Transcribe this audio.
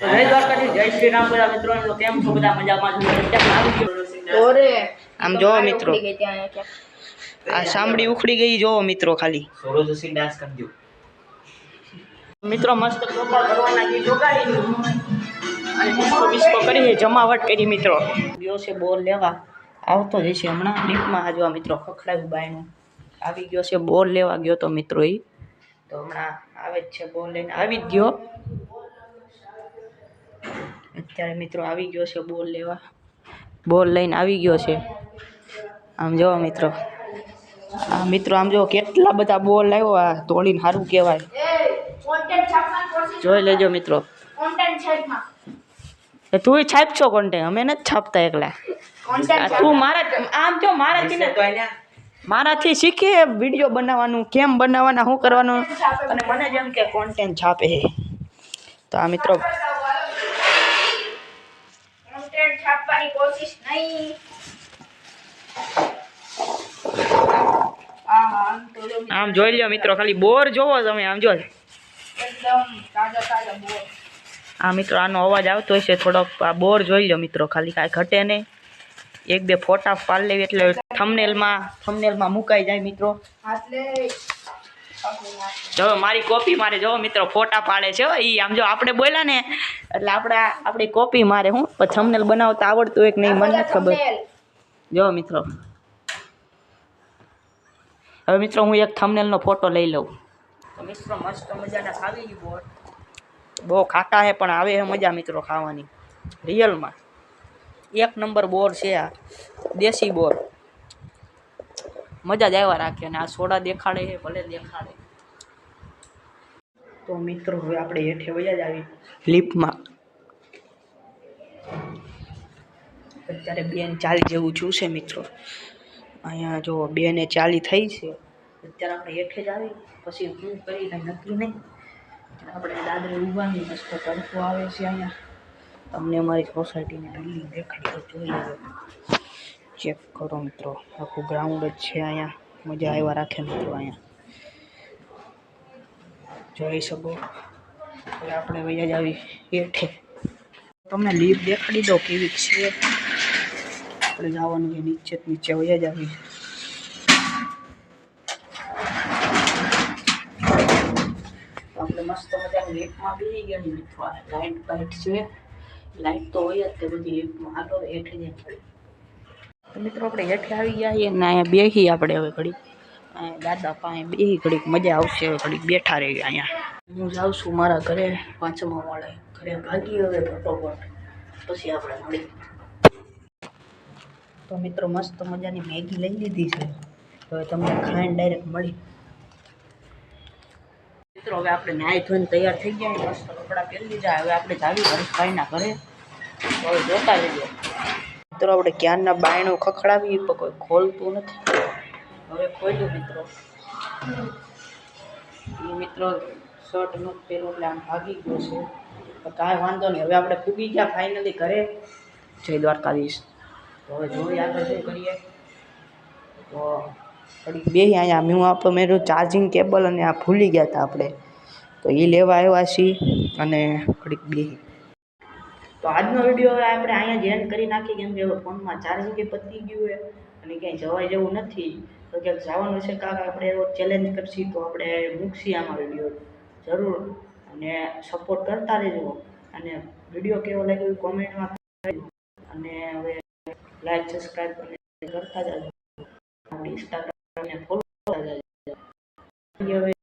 જય દ્વારકાધીશ જય શ્રી રામ બધા મિત્રો એમ તો કેમ છો? બધા મજામાં છો? અત્યારે આવી ગયો ઓરે આમ જોવો મિત્રો. ઉખડી ગઈ ત્યાં અહીંયા ક્યાંક. આ સાંભળી ઉખડી ગઈ જોવો મિત્રો ખાલી. સોરો જોશી ડાન્સ કરી દો મિત્રો મસ્ત ચોપા કરવાના જે જોગાડી અને ડિસ્કો બિસ્કો કરી જમાવટ કરી મિત્રો. ગયો છે બોલ લેવા. આવતો જ છે હમણાં. લિફ્ટમાં આ જોવા મિત્રો ખખડાયું બાયનું આવી ગયો છે બોલ લેવા ગયો તો મિત્રો એ તો હમણાં આવે જ છે બોલ લઈને. આવી જ ગયો. અત્યારે મિત્રો આવી ગયો છે બોલ લેવા. બોલ લઈને આવી ગયો છે. આમ જોવો મિત્રો. આ મિત્રો આમ જો કેટલા બધા બોલ લાવ્યો આ તોડીને સારું કહેવાય. જોઈ લેજો મિત્રો. તું છાપ છો કોન્ટેન્ટ અમે નથી છાપતા એકલા. તું મારા આમ જો મારાથી ને મારાથી શીખે વીડિયો બનાવવાનું કેમ બનાવવાના શું કરવાનું? અને મને જેમ કે કોન્ટેન્ટ છાપે. તો આ મિત્રો છાપવાની કોશિશ નહીં. આમ જોઈ લ્યો મિત્રો ખાલી બોર જોવો તમે આમ જો એકદમ તાજા તાજા બોલ. આ મિત્રો આનો અવાજ આવતો હશે થોડોક આ બોર જોઈ લો મિત્રો ખાલી કાંઈ ઘટે નહીં એક બે ફોટા પાડી લેવી એટલે થમનેલમાં થમનેલમાં મુકાઈ જાય મિત્રો. જો મારી કોપી મારે જો મિત્રો ફોટા પાડે છે એ આમ જો આપણે બોલ્યા ને એટલે આપણે આપણી કોપી મારે હું થમનેલ બનાવતા આવડતું હોય કે નહીં મને નથી ખબર. જો મિત્રો. હવે મિત્રો હું એક થમનેલનો ફોટો લઈ લઉં. તો મિત્રો મસ્ત મજાના ખાવી બોર બહુ ખાટા હે પણ આવે હે મજા મિત્રો ખાવાની. રિયલમાં એક નંબર બોર છે આ. દેશી બોર. મજા જ આવ્યા રાખે અને આ સોડા દેખાડે છે ભલે દેખાડે. તો મિત્રો હવે આપણે હેઠે વયા જ આવી લિફ્ટમાં અત્યારે બેન ચાલી જેવું છું છે મિત્રો. અહીંયા જો બેને ચાલી થઈ છે અત્યારે આપણે હેઠે જ આવી. પછી હું કરી કંઈ નક્કી નહીં. આપણે દાદરે ઊભાની મસ્ત તડકો આવે છે અહીંયા. તમને અમારી સોસાયટીની બિલ્ડિંગ દેખાડી તો જોઈ લેજો. ચેક કરો મિત્રો. આખું ગ્રાઉન્ડ જ છે અહીંયા. મજા આવ્યા રાખે મિત્રો અહીંયા. જોઈ શકો. હવે આપણે વૈયા જ આવી હેઠે તમને લીપ દેખાડી દો કેવી છે. આપણે જવાનું છે નીચે નીચે. વયા જ આવી. આપણે મસ્ત મજાની લીફ્ટમાં બી ગયા મિત્રો. લાઇટ બાઇટ છે. લાઇટ તો હોય જ તે બધી લીપમાં હાલો એઠે જ તો મિત્રો આપણે હેઠે આવી ગયા ને અહીંયા બેસી આપણે હવે ઘડીક. દાદા પાસે બેસી ઘડીક મજા આવશે હવે ઘડીક બેઠા રહી અહીંયા. હું જાઉં છું મારા ઘરે, પાંચમા વાળે. ઘરે ભાગી હવે ફટોફટ. પછી આપણે મળી તો મિત્રો મસ્ત મજાની મેગી લઈ લીધી છે. હવે તમને ખાઈને ડાયરેક્ટ મળી. મિત્રો હવે આપણે નાહી ધોઈને તૈયાર થઈ ગયા મસ્ત કપડાં પહેરી લીધા. હવે આપણે જાવી હરીશભાઈના ઘરે. હવે જોતા રહીએ. મિત્રો, આપણે ક્યારના બાયણું ખખડાવી પણ કોઈ ખોલતું નથી. હવે ખોલ્યું, મિત્રો. એ મિત્રો શર્ટ નથી પહેર્યું એટલે આમ ભાગી ગયો છે. પણ કાંઈ વાંધો નહીં. હવે આપણે ફૂગી ગયા ફાઇનલી ઘરે. જય દ્વારકાધીશ. તો હવે જોઈએ આગળ શું કરીએ. તો થોડીક બે અહીંયા મેં આપણે મેરું ચાર્જિંગ કેબલ અને આ ભૂલી ગયા હતા આપણે. તો એ લેવા આવ્યા છીએ અને થોડીક બે તો આજનો વીડિયો હવે આપણે અહીંયા જ કરી નાખી કેમ કે હવે ફોનમાં ચાર્જિંગ પતી ગયું હોય અને ક્યાંય જવાય જેવું નથી. તો ક્યાંક જવાનું છે કાંક, આપણે એવો ચેલેન્જ કરશી તો આપણે મૂકશી આમાં વીડિયો. જરૂર. અને સપોર્ટ કરતા રહેજો. અને વીડિયો કેવો લાગ્યો કોમેન્ટમાં અને હવે લાઈક સબસ્ક્રાઈબ અને કરતા જાજો. આપણી ઇન્સ્ટાગ્રામને ફોલો કરતા જાજો. હવે